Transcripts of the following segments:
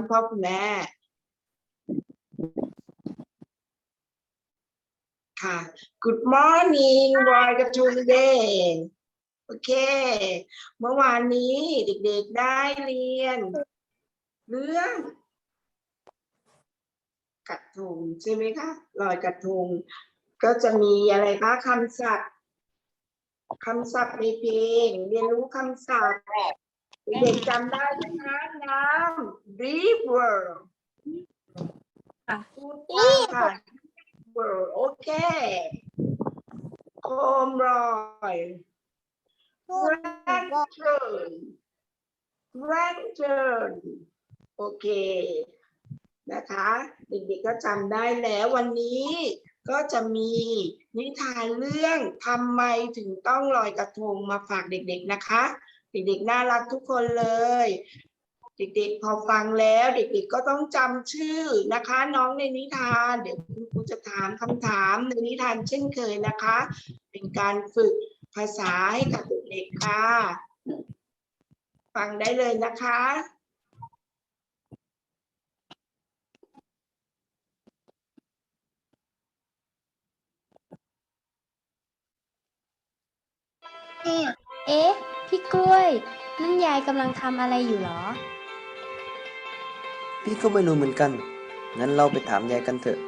คุณพ่อคุณแม่ ค่ะ Good morning ลอยกระทงเดย์โอเค เมื่อวานนี้เด็กๆได้เรียน เรื่องกระทงใช่ไหมคะลอยกระทง ก็จะมีอะไรคะคำศัพท์คำศัพท์ในเพลง เรียนรู้คำศัพท์เด็กๆจำได้ไหมคะน้ำ river พูดตามค่ะ river โอเคโคมลอย lantern lantern โอเค นะคะ เด็กๆก็จำได้แล้ววันนี้ก็จะมีนิทานเรื่องทำไมถึงต้องลอยกระทงมาฝากเด็กๆนะคะ เด็กๆน่ารักทุกคนเลย เด็กๆพอฟังแล้วเด็กๆก็ต้องจำชื่อนะคะ น้องในนิทาน เดี๋ยวคุณครูจะถามคำถามในนิทานเช่นเคยนะคะ เป็นการฝึกภาษาให้กับเด็กๆค่ะ ฟังได้เลยนะคะเอ๊ะ พี่กล้วย นั่นยายกำลังทำอะไรอยู่หรอ พี่ก็ไม่รู้เหมือนกัน งั้นเราไปถามยายกันเถอะ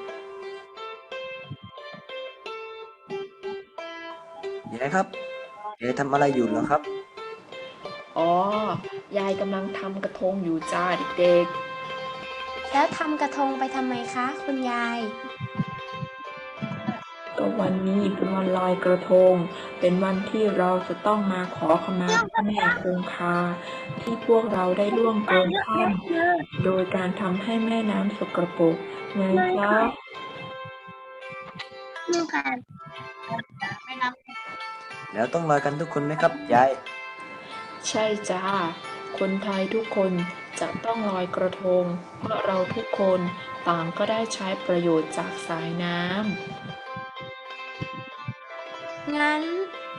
ยายครับ ยายทำอะไรอยู่เหรอครับ อ๋อ ยายกำลังทำกระทงอยู่จ้าเด็กแล้วทำกระทงไปทำไมคะ คุณยายๆก็ วันนี้เป็นวันลอยกระทง เป็นวันที่เราจะต้องมาขอขมาพระแม่คงคา ที่พวกเราได้ล่วงเกินท่านโดยการทำให้แม่น้ำสกปรกไงครับแล้วต้องลอยกันทุกคนไหมครับยาย ใช่จ้า คนไทยทุกคนจะต้องลอยกระทงเพราะเราทุกคนต่างก็ได้ใช้ประโยชน์จากสายน้ำ งั้น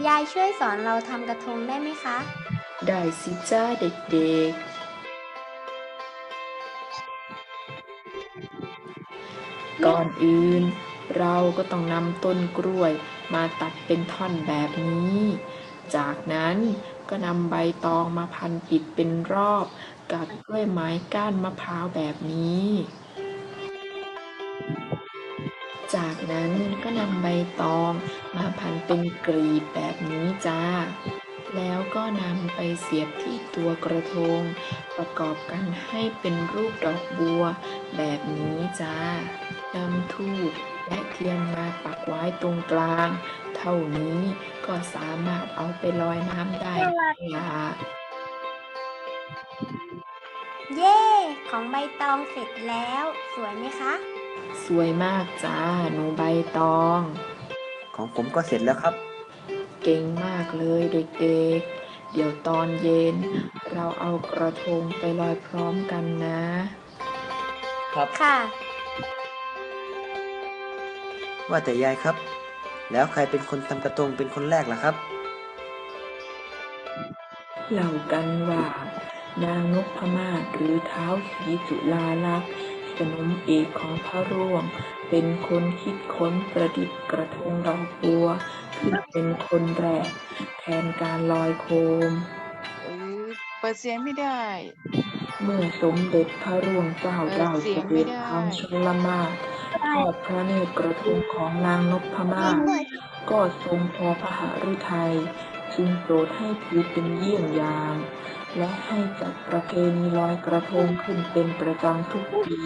ยายช่วยสอนเราทำกระทงได้ไหมคะ ได้สิจ้าเด็กๆ ก่อนอื่น เราก็ต้องนำต้นกล้วยมาตัดเป็นท่อนแบบนี้ จากนั้นก็นำใบตองมาพันปิดเป็นรอบ กับกล้วยไม้ก้านมะพร้าวแบบนี้ จากนั้นก็นำใบตองมาพันเป็นกลีบแบบนี้จ้า แล้วก็นำไปเสียบที่ตัวกระทง ประกอบกันให้เป็นรูปดอกบัวแบบนี้จ้านำทูบและเทียนมาปักไว้ตรงกลาง เท่านี้ก็สามารถเอาไปลอยน้ำได้ละเย้ ของใบตองเสร็จแล้ว สวยไหมคะ สวยมากจ้า หนูใบตอง ของผมก็เสร็จแล้วครับ เก่งมากเลยเด็กๆ เดี๋ยวตอนเย็น เราเอากระทงไปลอยพร้อมกันนะ ครับ ค่ะ ว่าแต่ยายครับ แล้วใครเป็นคนทำกระทงเป็นคนแรกล่ะครับ เล่ากันว่า นางนพมาศหรือเท้าวศรีจุฬาลักษณ์ สนมเอกของพระร่วง เป็นคนคิดค้นประดิษฐ์กระทงดอกบัวขึ้นเป็นคนแรก แทนการลอยโคม เออเปิดเสียงไม่ได้ เมื่อสมเด็จพระร่วงเจ้าเออดาวเสีเสยงไม่ด็จได้ทางชลมาศทอดพระเนตรกระทงของนางนพมาศก็ทรงพอพระหฤทัยจึงโปรดให้ถือเป็นเยี่ยงอย่าง และให้จัดประเพณีลอยกระทงขึ้นเป็นประจำทุกปี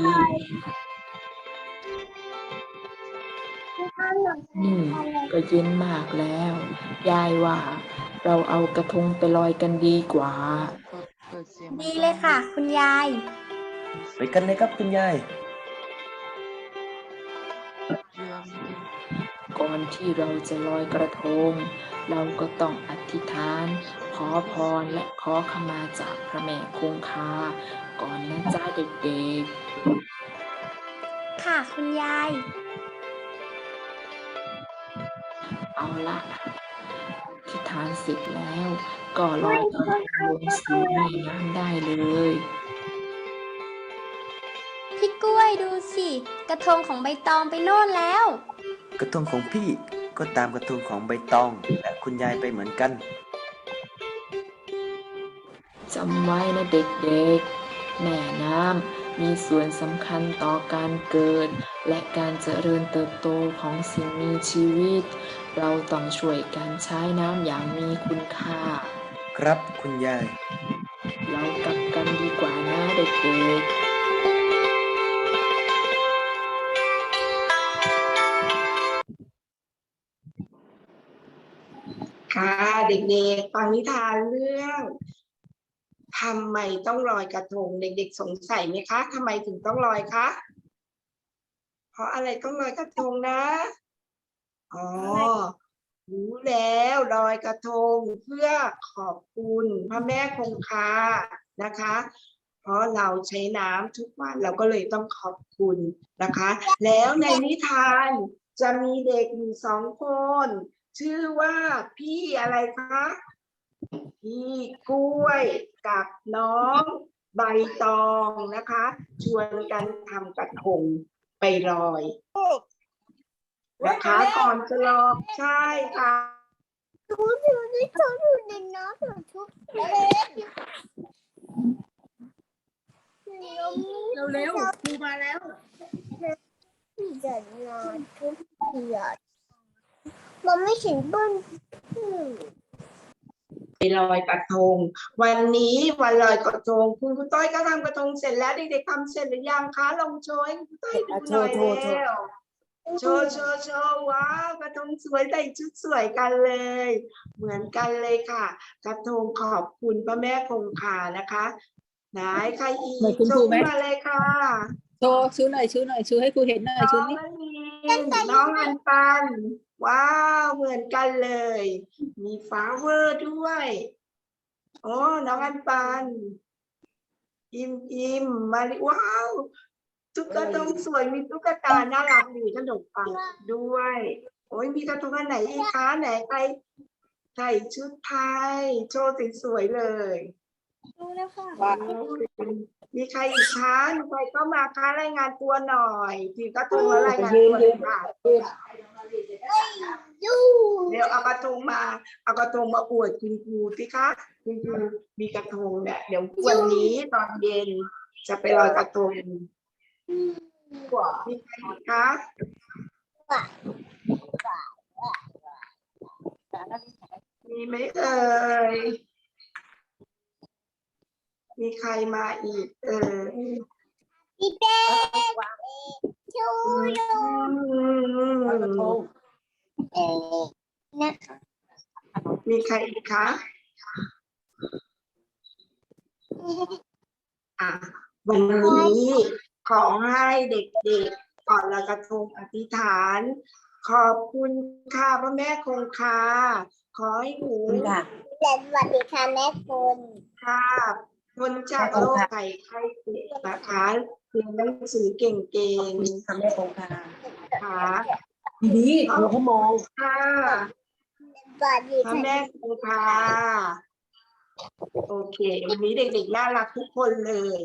นี่ก็เย็นมากแล้ว ยายว่า เราเอากระทงไปลอยกันดีกว่าเปิดเปิดเสียงดีเลยค่ะ คุณยาย ไปกันเลยครับคุณยายเรื่องดีก่อนที่เราจะลอยกระทง เราก็ต้องอธิษฐาน ขอพรและขอขมาจากพระแม่คงคา ก่อนนะจ้าเด็กค่ะคุณยายๆเอาละอธิษฐานเสร็จแล้ว ก็ลอยกระทงลงสู่แม่น้ำได้เลยพี่กล้วยดูสิ กระทงของใบตองไปโน่นแล้ว กระทงของพี่ก็ตามกระทงของใบตอง และคุณยายไปเหมือนกัน จำไว้นะเด็กๆ แม่น้ำมีส่วนสำคัญต่อการเกิด และการเจริญเติบโตของสิ่งมีชีวิต เราต้องช่วยกันใช้น้ำอย่างมีคุณค่า ครับคุณยาย เรากลับกันดีกว่านะเด็กๆค่ะเด็กๆฟังนิทานเรื่อง ทำไมต้องลอยกระทง เด็กๆสงสัยไหมคะทำไมถึงต้องลอยคะเพราะอะไรต้องลอยกระทงนะอ๋อรู้แล้วลอยกระทงเพื่อขอบคุณพระแม่คงคานะคะ เพราะเราใช้น้ำทุกวันเราก็เลยต้องขอบคุณนะคะ แล้วในนิทานจะมีเด็กอยู่สองคน ชื่อว่าพี่อะไรคะ พี่กล้วยกับน้องใบตองนะคะ ชวนกันทำกระทงไปลอยนะคะก่อนจะลอยใช่ค่ะเร็วๆครูมาแล้วมันไม่ถึงต้น ไปลอยกระทง วันนี้วันลอยกระทง คุณคุณต้อยก็ทำกระทงเสร็จแล้วเด็กๆทำเสร็จหรือยังคะลองโชว์ให้คุณต้อยดูหน่อยแล้วโชว์โชว์โชว์ว้าวกระทงสวยใส่ชุดสวยกันเลย เหมือนกันเลยค่ะ กระทงขอบคุณพระแม่คงคานะคะไหนใครอีกเหมือนคุณโชครูว์ไหมมาเลยค่ะโชว์ชูหน่อยชูหน่อยชูให้ครูเห็นหน่อยน้ชูองนี่มณีน้องอันปัน ว้าวเหมือนกันเลย มีฟลาเวอร์ด้วยโอ้น้องอันปัน อิมอิมมาริว้าวตุ๊กตาสวยมีตุ๊กตาน่ารักดีขนมปังด้วย โอ้ยมีกระทงอันไหนอีกคะไหนใครใส่ชุดไทยโชว์สวยๆเลยรู้แล้วค่ะว่าโอ้ยมีใครอีกคะมีใครก็มาคะรายงานตัวหน่อยถือกระทงแล้วรายงานตัวเลยค่ะยู เดี๋ยวเอากระทงมาเอากระทงมาอวดคุณครูสิคะคุณครูมีกระทงเนี่ยเดี๋ยววันนี้ตอนเย็นจะไปลอยกระทงมีใครอีกคะมีไหมเอ่ยมีใครมาอีกเอ่ยพี่เต้ ชูยูลอยกระทงเอนะคะมีใครอีกคะอะวันนี้ขอให้เด็กๆก่อนลอยกระทงอธิษฐาน ขอบคุณค่ะพระแม่คงคาขอให้หนูและสวัสดีค่ะแม่คุณค่ะพ้นจากโรคไข้ไข้เจ็บนะคะ เรียนหนังสือเก่งๆทำแม่คงคาๆค่ะดีๆครูเขามองค่ะสวัสดีพระค่ะแม่คงคาโอเค วันนี้เด็กๆน่ารักทุกคนเลย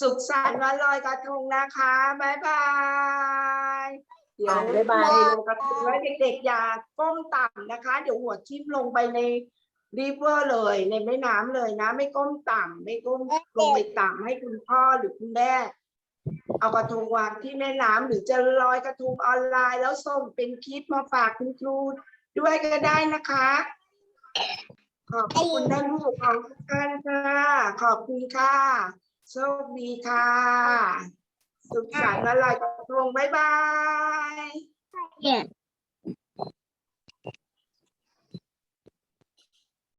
สุขสันต์วันลอยกระทงนะคะบ๊ายบายเดี๋ยวบ๊ายบายลงกระทงแล้วเด็กๆอย่าก้มต่ำนะคะ เดี๋ยวหัวทิ่มลงไปในริเวอร์เลยในแม่น้ำเลยนะ ไม่ก้มต่ำไม่ก้มลงไปต่ำให้คุณพ่อหรือคุณแม่ เอากระทงวางที่แม่น้ำหรือจะลอยกระทงออนไลน์ แล้วส่งเป็นคลิปมาฝากคุณครูด้วยก็ได้นะคะ ขอบคุณท่านผู้ปกครองทุกท่านค่ะ ขอบคุณค่ะโชคดีค่ะ สุขสันต์วันลอยกระทงบ๊ายบายเนี่ย